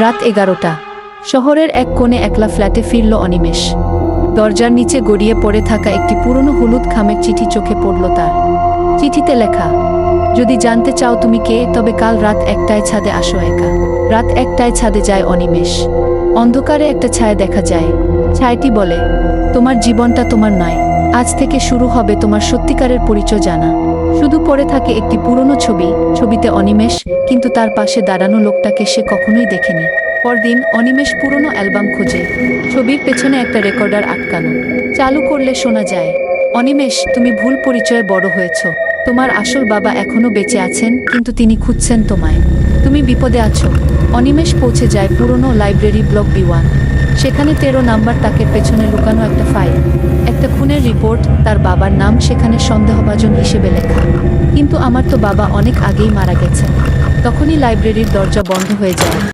রাত এগারোটা। শহরের এক কোণে একলা ফ্ল্যাটে ফিরল অনিমেষ। দরজার নিচে গড়িয়ে পড়ে থাকা একটি পুরনো হলুদ খামের চিঠি চোখে পড়ল তার। চিঠিতে লেখা, যদি জানতে চাও তুমি কে, তবে কাল রাত একটায় ছাদে আসো একা। রাত একটায় ছাদে যায় অনিমেষ। অন্ধকারে একটা ছায়া দেখা যায়। ছায়াটি বলে, তোমার জীবনটা তোমার নয়। আজ থেকে শুরু হবে তোমার সত্যিকারের পরিচয় জানা। শুধু পড়ে থাকে একটি পুরনো ছবি, ছবিতে অনিমেষ, কিন্তু তার পাশে দাঁড়ানো লোকটাকে সে কখনোই দেখেনি। পরদিন অনিমেষ পুরনো অ্যালবাম খোঁজে। ছবির পেছনে একটা রেকর্ডার আটকানো। চালু করলে শোনা যায়, অনিমেষ, তুমি ভুল পরিচয়ে বড় হয়েছ। তোমার আসল বাবা এখনও বেঁচে আছেন, কিন্তু তিনি খুঁজছেন তোমায়। তুমি বিপদে আছো। অনিমেষ পৌঁছে যায় পুরনো লাইব্রেরি ব্লক বি ওয়ান। সেখানে তেরো নাম্বার তাকের পেছনে লুকানো একটা ফাইল। একটা খুনের রিপোর্ট তার বাবার নাম সেখানে সন্দেহভাজন হিসেবে লেখা। কিন্তু আমার তো বাবা অনেক আগেই মারা গেছেন। তখনই লাইব্রেরির দরজা বন্ধ হয়ে যায়।